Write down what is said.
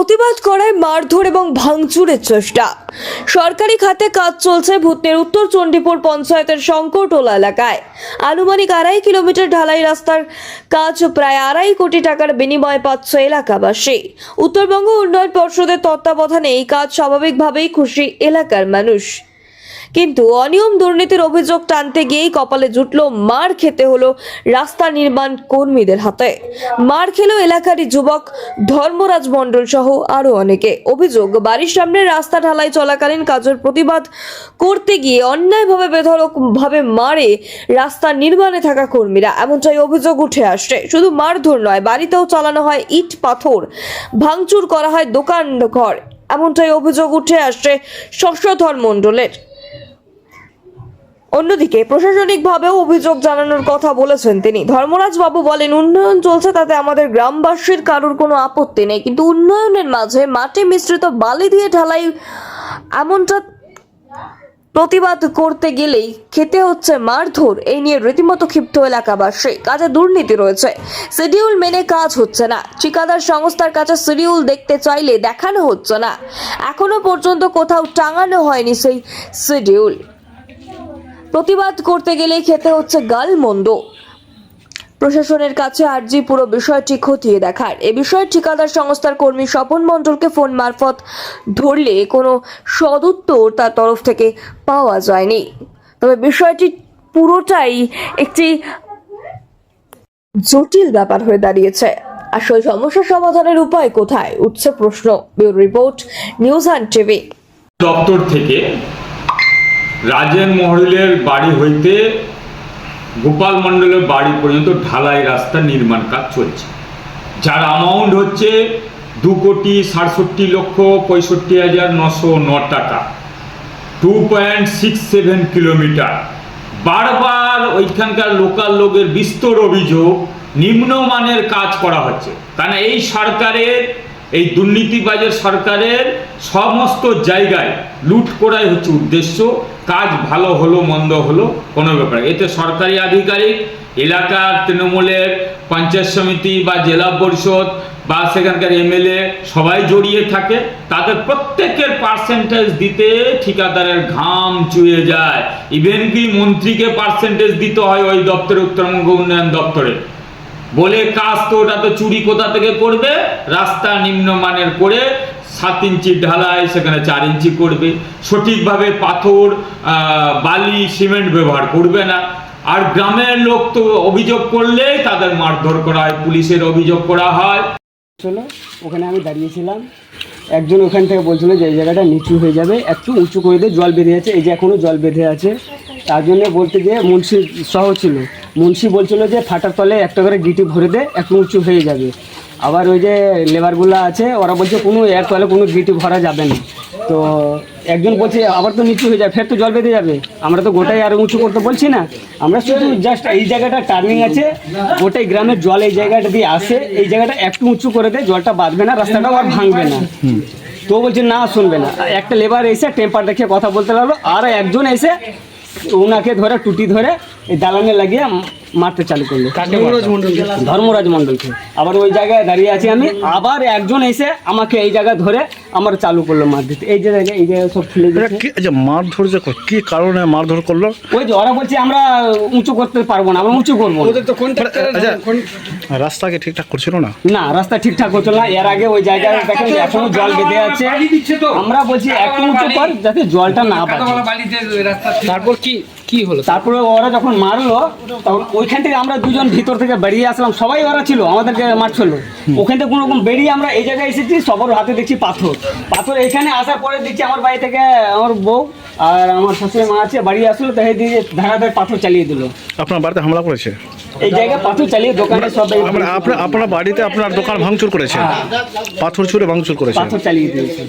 প্রতিবাদ করায় মারধর এবং ভাঙচুরের চেষ্টা। সরকারি খাতে কাজ চলছে ভূতনের উত্তর চণ্ডীপুর পঞ্চায়েতের শঙ্করটোলা এলাকায়। আনুমানিক আড়াই কিলোমিটার ঢালাই রাস্তার কাজ প্রায় আড়াই কোটি টাকার বিনিময় পাচ্ছে এলাকাবাসী। উত্তরবঙ্গ উন্নয়ন পর্ষদের তত্ত্বাবধানে এই কাজ স্বাভাবিকভাবেই খুশি এলাকার মানুষ। কিন্তু অনিয়ম দুর্নীতির অভিযোগ টানতে গিয়েই কপালে জুটলো মার খেতে হলো রাস্তা নির্মাণ কর্মীদের হাতে। মার খেলো এলাকারই যুবক ধর্মরাজ মণ্ডল সহ আরও অনেকে। অভিযোগ, বাড়ির সামনে রাস্তা ঢালাই চলাকালীন কাজের প্রতিবাদ করতে গিয়ে অন্যায়ভাবে বেধড়ক ভাবে মারে রাস্তা নির্মাণে থাকা কর্মীরা। এমনটাই অভিযোগ উঠে আসছে। শুধু মারধর নয়, বাড়িতেও চালানো হয় ইট পাথর, ভাঙচুর করা হয় দোকান ঘর। এমনটাই অভিযোগ উঠে আসছে শশধর মণ্ডলের অন্যদিকে প্রশাসনিকভাবেও অভিযোগ জানানোর কথা বলেছেন তিনি। ধর্মরাজ বাবু বলেন, উন্নয়ন চলছে তাতে আমাদের গ্রামবাসীর কারোর কোনো আপত্তি নেই। কিন্তু উন্নয়নের মাঝে মাটি মিশ্রিত বালি দিয়ে ঢালাই এমনটা প্রতিবাদ করতে গেলেই খেতে হচ্ছে মারধর। এই নিয়ে রীতিমতো ক্ষিপ্ত এলাকাবাসী। কাজে দুর্নীতি রয়েছে। শিডিউল মেনে কাজ হচ্ছে না। ঠিকাদার সংস্থার কাছে শিডিউল দেখতে চাইলে দেখানো হচ্ছে না। এখনও পর্যন্ত কোথাও টাঙানো হয়নি সেই শিডিউল। প্রতিবাদ করতে গেলে খেতে হচ্ছে গালমন্দ। প্রশাসনের কাছে আর্জি পুরো বিষয়টি খতিয়ে দেখার। এ বিষয়ে ঠিকাদার সংস্থার কর্মী স্বপন মণ্ডলকে ফোন মারফত ধরলে কোনো সদুত্তর তার তরফ থেকে পাওয়া যায়নি। তবে বিষয়টি পুরোটাই একটি জটিল ব্যাপার হয়ে দাঁড়িয়েছে। আসল সমস্যা সমাধানের উপায় কোথায়? উঠছে প্রশ্ন। Bureau report, news and TV. দপ্তর থেকে রাজেন মহরিলের বাড়ি হইতে গোপাল মণ্ডলের বাড়ি পর্যন্ত ঢালাই রাস্তা নির্মাণ কাজ চলছে। যার অ্যামাউন্ট হচ্ছে দু কোটি সাতষট্টি লক্ষ পঁয়ষট্টি হাজার নশো ন টাকা। Two point six seven kilometre বারবার ওইখানকার লোকাল লোকের বিস্তর অভিযোগ, নিম্নমানের কাজ করা হচ্ছে। কারণ এই সরকারের এই দুর্নীতিবাজের সরকারের সমস্ত জায়গায় লুট করাই হচ্ছে উদ্দেশ্য। কাজ ভালো হলো, মন্দ হলো, কোনো ব্যাপার। এতে সরকারি আধিকারিক, এলাকার তৃণমূলের পঞ্চায়েত সমিতি বা জেলা পরিষদ বা সেখানকার এমএলএ সবাই জড়িয়ে থাকে। তাদের প্রত্যেকের পার্সেন্টেজ দিতে ঠিকাদারের ঘাম চুয়ে যায়। ইভেন কি মন্ত্রীকে পার্সেন্টেজ দিতে হয় ওই দপ্তরে, উত্তরবঙ্গ উন্নয়ন দপ্তরে। বলে কাজ তো ওটা তো চুরি কোথা থেকে করবে? রাস্তা নিম্নমানের করে সাত ইঞ্চি ঢালাই সেখানে চার ইঞ্চি করবে। সঠিকভাবে পাথর বালি, সিমেন্ট ব্যবহার করবে না। আর গ্রামের লোক তো অভিযোগ করলেই তাদের মারধর করা হয়, পুলিশের অভিযোগ করা হয়। ছিল, ওখানে আমি দাঁড়িয়েছিলাম। একজন ওখান থেকে বলছিল যে, এই জায়গাটা নিচু হয়ে যাবে, একটু উঁচু করে দিয়ে জল বেঁধে আছে, এই যে এখনও জল বেঁধে আছে। তার জন্য বলতে গিয়ে মুন্সি সহ ছিল। মুন্সি বলছিল যে, ফাটার তলে একটা করে গিটি ভরে দে, একটু উঁচু হয়ে যাবে। আবার ওই যে লেবারগুলো আছে, ওরা বলছে, কোনো এর তলে কোনো গিটি ভরা যাবে না। তো একজন বলছে আবার তো নিচু হয়ে যাবে ফের তো জল বেঁধে যাবে। আমরা তো গোটাই আর উঁচু করতে বলছি না। আমরা শুধু জাস্ট এই জায়গাটা টার্নিং আছে গোটাই গ্রামের জল এই জায়গাটা দিয়ে আসে এই জায়গাটা একটু উঁচু করে দেয় জলটা বাঁধবে না রাস্তাটাও আর ভাঙবে না। তো বলছে না শুনবে না। একটা লেবার এসে টেম্পার দেখে কথা বলতে লাগল আর একজন এসে ওনাকে ধরে টুটি ধরে এই দালানে লাগিয়ে মারতে চালু করল। ধর্মরাজ মন্ডলকে আবার ওই জায়গায় দাঁড়িয়ে আছি আমি। আবার একজন এসে আমাকে এই জায়গায় ধরে আমার চালু করল মার দিতে। এই যে জায়গায় এই জায়গায় সব কি যে মারধর যে কি কারণে মারধর করল? ওই যে ওরা বলছে আমরা উঁচু করতে পারব না আমরা উঁচু করব না। আচ্ছা ঠিকঠাক করছিল না? না রাস্তা ঠিকঠাক হচ্ছিল না। এর আগে ওই জায়গায় দেখেন এখনও জল বেঁধে আছে। আমরা বলছি একটু উঁচু কর যাতে জলটা না বাজে তারপর কি? কি হলো? তারপরে ওরা যখন মারলো তখন ওইখান থেকে আমরা দুজন ভিতর থেকে বেরিয়ে আসলাম। সবাই ওরা ছিল আমাদেরকে মারছিল। ওখান থেকে কোনো রকম বেরিয়ে আমরা এই জায়গায় এসেছি সবার হাতে দেখছি পাথর। পাথর এখানে আসার পরে দেখছি আমার বাড়ি থেকে আমার বউ আর আমার শাশুড়ি মা আছে বাড়ি আসলো তাই দিয়ে ধারাধার পাথর চালিয়ে দিল। আপনার বাড়িতে হামলা করেছে? এই জায়গায় পাথর চালিয়ে দোকানে সব আপনার আপনার বাড়িতে আপনার দোকান ভাঙচুর করেছে? পাথর ছুঁড়ে ভাঙচুর করেছে? পাথর চালিয়ে দিয়েছে।